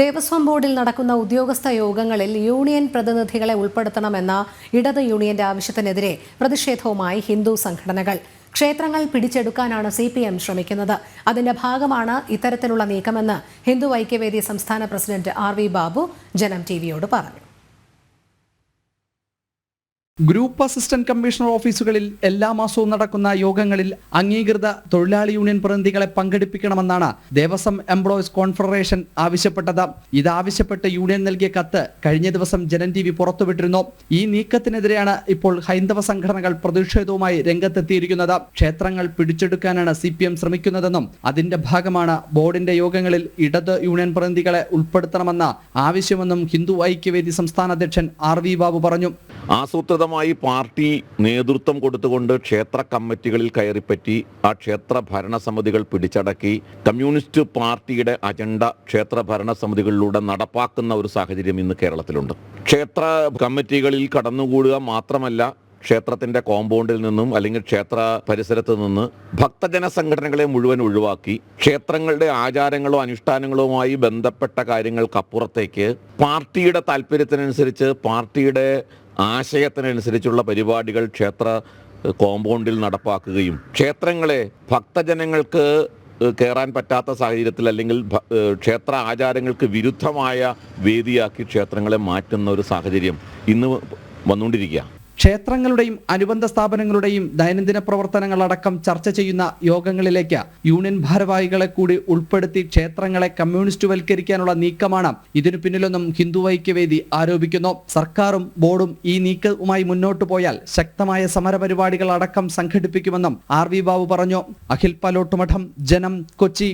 ദേവസ്വം ബോർഡിൽ നടക്കുന്ന ഉദ്യോഗസ്ഥ യോഗങ്ങളിൽ യൂണിയൻ പ്രതിനിധികളെ ഉൾപ്പെടുത്തണമെന്ന ഇടത് യൂണിയന്റെ ആവശ്യത്തിനെതിരെ പ്രതിഷേധവുമായി ഹിന്ദു സംഘടനകൾ. ക്ഷേത്രങ്ങൾ പിടിച്ചെടുക്കാനാണ് സി പി എം ശ്രമിക്കുന്നത്. അതിന്റെ ഭാഗമാണ് ഇത്തരത്തിലുള്ള നീക്കമെന്ന് ഹിന്ദു ഐക്യവേദി സംസ്ഥാന പ്രസിഡന്റ് ആർ വി ബാബു ജനം ടിവിയോട് പറഞ്ഞു. ഗ്രൂപ്പ് അസിസ്റ്റന്റ് കമ്മീഷണർ ഓഫീസുകളിൽ എല്ലാ മാസവും നടക്കുന്ന യോഗങ്ങളിൽ അംഗീകൃത തൊഴിലാളി യൂണിയൻ പ്രതിനിധികളെ പങ്കെടുപ്പിക്കണമെന്നാണ് ദേവസ്വം എംപ്ലോയീസ് കോൺഫെഡറേഷൻ ആവശ്യപ്പെട്ടത്. ഇതാവശ്യപ്പെട്ട് യൂണിയൻ നൽകിയ കത്ത് കഴിഞ്ഞ ദിവസം ജനൻ ടി വി പുറത്തുവിട്ടിരുന്നു. ഈ നീക്കത്തിനെതിരെയാണ് ഇപ്പോൾ ഹൈന്ദവ സംഘടനകൾ പ്രതിഷേധവുമായി രംഗത്തെത്തിയിരിക്കുന്നത്. ക്ഷേത്രങ്ങൾ പിടിച്ചെടുക്കാനാണ് സി പി എം ശ്രമിക്കുന്നതെന്നും അതിന്റെ ഭാഗമാണ് ബോർഡിന്റെ യോഗങ്ങളിൽ ഇടത് യൂണിയൻ പ്രതിനിധികളെ ഉൾപ്പെടുത്തണമെന്ന ആവശ്യമെന്നും ഹിന്ദു ഐക്യവേദി സംസ്ഥാന അധ്യക്ഷൻ ആർ വി ബാബു പറഞ്ഞു. ആസൂത്രിതമായി പാർട്ടി നേതൃത്വം കൊടുത്തുകൊണ്ട് ക്ഷേത്ര കമ്മിറ്റികളിൽ കയറിപ്പറ്റി ആ ക്ഷേത്ര ഭരണസമിതികൾ പിടിച്ചടക്കി കമ്മ്യൂണിസ്റ്റ് പാർട്ടിയുടെ അജണ്ട ക്ഷേത്ര ഭരണസമിതികളിലൂടെ നടപ്പാക്കുന്ന ഒരു സാഹചര്യം ഇന്ന് കേരളത്തിലുണ്ട്. ക്ഷേത്ര കമ്മിറ്റികളിൽ കടന്നുകൂടുക മാത്രമല്ല ക്ഷേത്രത്തിന്റെ കോമ്പൗണ്ടിൽ നിന്നും അല്ലെങ്കിൽ ക്ഷേത്ര പരിസരത്ത് നിന്ന് ഭക്തജന സംഘടനകളെ മുഴുവൻ ഒഴിവാക്കി ക്ഷേത്രങ്ങളുടെ ആചാരങ്ങളോ അനുഷ്ഠാനങ്ങളുമായി ബന്ധപ്പെട്ട കാര്യങ്ങൾക്കപ്പുറത്തേക്ക് പാർട്ടിയുടെ താല്പര്യത്തിനനുസരിച്ച് പാർട്ടിയുടെ ആശയത്തിനനുസരിച്ചുള്ള പരിപാടികൾ ക്ഷേത്ര കോമ്പൗണ്ടിൽ നടപ്പാക്കുകയും ക്ഷേത്രങ്ങളെ ഭക്തജനങ്ങൾക്ക് കയറാൻ പറ്റാത്ത സാഹചര്യത്തിൽ അല്ലെങ്കിൽ ക്ഷേത്ര ആചാരങ്ങൾക്ക് വിരുദ്ധമായ വേദിയാക്കി ക്ഷേത്രങ്ങളെ മാറ്റുന്ന ഒരു സാഹചര്യം ഇന്ന് വന്നുകൊണ്ടിരിക്കുക ക്ഷേത്രങ്ങളുടെയും അനുബന്ധ സ്ഥാപനങ്ങളുടെയും ദൈനംദിന പ്രവർത്തനങ്ങളടക്കം ചർച്ച ചെയ്യുന്ന യോഗങ്ങളിലേക്ക് യൂണിയൻ ഭാരവാഹികളെ കൂടി ഉൾപ്പെടുത്തി ക്ഷേത്രങ്ങളെ കമ്മ്യൂണിസ്റ്റ് വൽക്കരിക്കാനുള്ള നീക്കമാണ് ഇതിനു പിന്നിലെന്നും ഹിന്ദു ഐക്യവേദി ആരോപിക്കുന്നു. സർക്കാരും ബോർഡും ഈ നീക്കവുമായി മുന്നോട്ടു പോയാൽ ശക്തമായ സമരപരിപാടികൾ അടക്കം സംഘടിപ്പിക്കുമെന്നും ആർ വി ബാബു പറഞ്ഞു. അഖിൽ പലോട്ടുമഠം ജനം കൊച്ചി